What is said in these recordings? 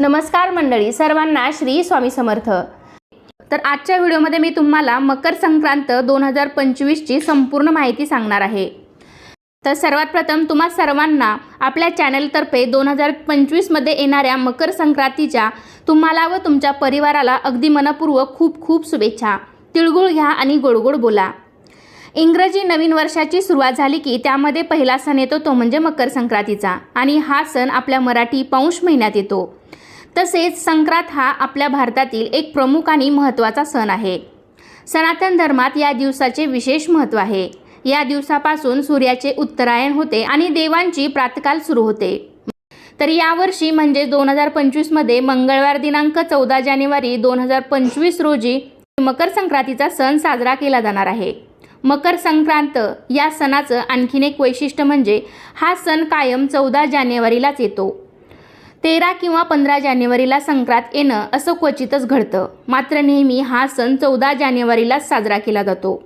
नमस्कार मंडळी सर्वांना श्री स्वामी समर्थ. तर आजच्या व्हिडिओमध्ये मी तुम्हाला मकर संक्रांत दोन हजार पंचवीसची संपूर्ण माहिती सांगणार आहे. तर सर्वात प्रथम तुम्हा सर्वांना आपल्या चॅनलतर्फे दोन हजार पंचवीसमध्ये येणाऱ्या मकर संक्रांतीच्या तुम्हाला व तुमच्या परिवाराला अगदी मनपूर्वक खूप खूप शुभेच्छा. तिळगुळ घ्या आणि गोडगोड बोला. इंग्रजी नवीन वर्षाची सुरुवात झाली की त्यामध्ये पहिला सण येतो तो म्हणजे मकर संक्रांतीचा. आणि हा सण आपल्या मराठी पौष महिन्यात येतो. तसेच संक्रांत हा आपल्या भारतातील एक प्रमुख आणि महत्त्वाचा सण आहे. सनातन धर्मात या दिवसाचे विशेष महत्त्व आहे. या दिवसापासून सूर्याचे उत्तरायण होते आणि देवांची प्रातकाल सुरू होते. तर यावर्षी म्हणजे दोन हजार पंचवीसमध्ये मंगळवार दिनांक चौदा जानेवारी दोन हजार पंचवीस रोजी मकर संक्रांतीचा सण साजरा केला जाणार आहे. मकर संक्रांत या सणाचं आणखीन एक वैशिष्ट्य म्हणजे हा सण कायम चौदा जानेवारीलाच येतो. तेरा किंवा पंधरा जानेवारीला संक्रांत येणं असं क्वचितच घडतं. मात्र नेहमी हा सण चौदा जानेवारीलाच साजरा केला जातो.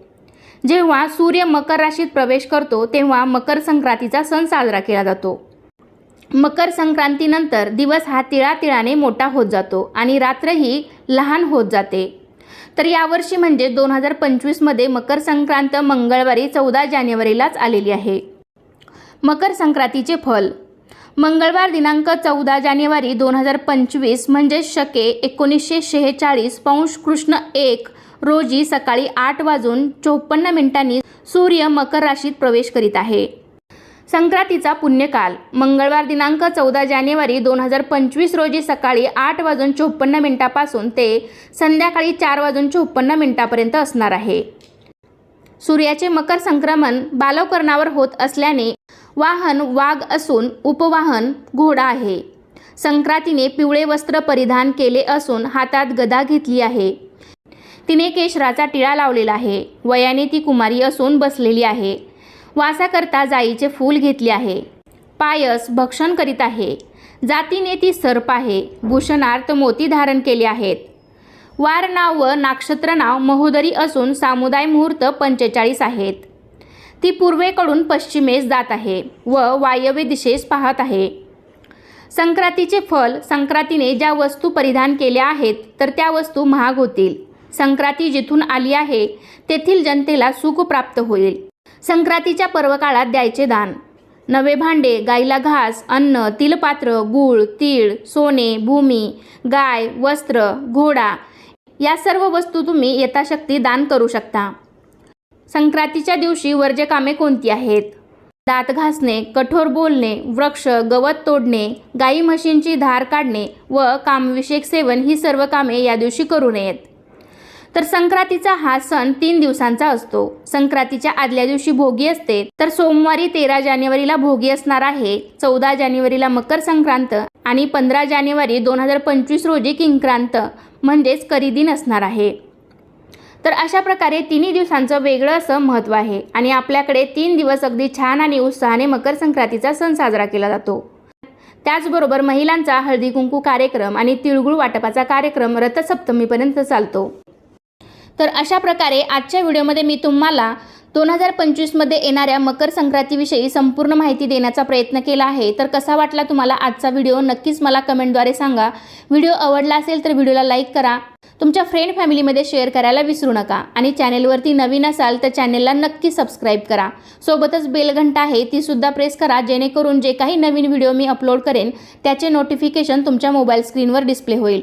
जेव्हा सूर्य मकर राशीत प्रवेश करतो तेव्हा मकर संक्रांतीचा सण साजरा केला जातो. मकर संक्रांतीनंतर दिवस हा तिळातिळाने मोठा होत जातो आणि रात्रही लहान होत जाते. तर यावर्षी म्हणजे दोन हजार पंचवीसमध्ये मकर संक्रांत मंगळवारी चौदा जानेवारीलाच आलेली आहे. मकर संक्रांतीचे फल मंगळवार दिनांक चौदा जानेवारी दोन हजार पंचवीस म्हणजे शके एकोणीसशे शेहेचाळीस पौंश कृष्ण एक रोजी सकाळी आठ वाजून चोपन्न मिनिटांनी सूर्य मकर राशीत प्रवेश करीत आहे. संक्रांतीचा पुण्यकाल. मंगळवार दिनांक चौदा जानेवारी दोन हजार पंचवीस रोजी सकाळी आठ वाजून चोपन्न मिनिटापासून ते संध्याकाळी चार वाजून चोपन्न मिनिटापर्यंत असणार आहे. सूर्याचे मकर संक्रमण बालवकर्णावर होत असल्याने वाहन वाघ असून उपवाहन घोडा आहे. संक्रांतीने पिवळे वस्त्र परिधान केले असून हातात गदा घेतली आहे. तिने केशराचा टिळा लावलेला आहे. वयाने ती कुमारी असून बसलेली आहे. वासाकरता जाईचे फूल घेतले आहे. पायस भक्षण करीत आहे. जातीने ती सर्प आहे. भूषणार्थ मोती धारण केले आहेत. वार नाव व नाक्षत्र नाव महोदरी असून सामुदाय मुहूर्त पंचेचाळीस आहेत. ती पूर्वेकडून पश्चिमेस जात आहे व वायव्य दिशेस पाहत आहे. संक्रांतीचे फल संक्रांतीने ज्या वस्तू परिधान केल्या आहेत तर त्या वस्तू महाग होतील. संक्रांती जिथून आली आहे तेथील जनतेला सुख प्राप्त होईल. संक्रांतीच्या पर्वकाळात द्यायचे दान. नवे भांडे गाईला घास अन्न तिलपात्र गूळ तीळ सोने भूमी गाय वस्त्र घोडा या सर्व वस्तू तुम्ही यथाशक्ती दान करू शकता. संक्रांतीच्या दिवशी वर्ज्य कामे कोणती आहेत? दात घासणे कठोर बोलणे वृक्ष गवत तोडणे गाई म्हशींची धार काढणे व कामविषयक सेवन ही सर्व कामे या दिवशी करू नयेत. तर संक्रांतीचा हा सण तीन दिवसांचा असतो. संक्रांतीच्या आदल्या दिवशी भोगी असते. तर सोमवारी तेरा जानेवारीला भोगी असणार आहे. चौदा जानेवारीला मकर संक्रांत आणि पंधरा जानेवारी दोन हजार पंचवीस रोजी किंक्रांत म्हणजेच करीदिन असणार आहे. तर अशा प्रकारे तिन्ही दिवसांचं वेगळं असं महत्त्व आहे. आणि आपल्याकडे तीन दिवस अगदी छान आणि उत्साहाने मकर संक्रांतीचा सण साजरा केला जातो. त्याचबरोबर महिलांचा हळदी कुंकू कार्यक्रम आणि तिळगुळ वाटपाचा कार्यक्रम रथसप्तमीपर्यंत चालतो. तर अशा प्रकारे आजच्या व्हिडिओमध्ये मी तुम्हाला दोन हजार पंचवीसमध्ये येणाऱ्या मकर संक्रांतीविषयी संपूर्ण माहिती देण्याचा प्रयत्न केला आहे. तर कसा वाटला तुम्हाला आजचा व्हिडिओ? नक्कीच मला कमेंटद्वारे सांगा. व्हिडिओ आवडला असेल तर व्हिडिओला लाईक करा. तुमच्या फ्रेंड फॅमिलीमध्ये शेअर करायला विसरू नका. आणि चॅनेलवरती नवीन असाल तर चॅनेलला नक्की सबस्क्राईब करा. सोबतच बेल घंटा आहे तीसुद्धा प्रेस करा जेणेकरून जे काही नवीन व्हिडिओ मी अपलोड करेन त्याचे नोटिफिकेशन तुमच्या मोबाईल स्क्रीनवर डिस्प्ले होईल.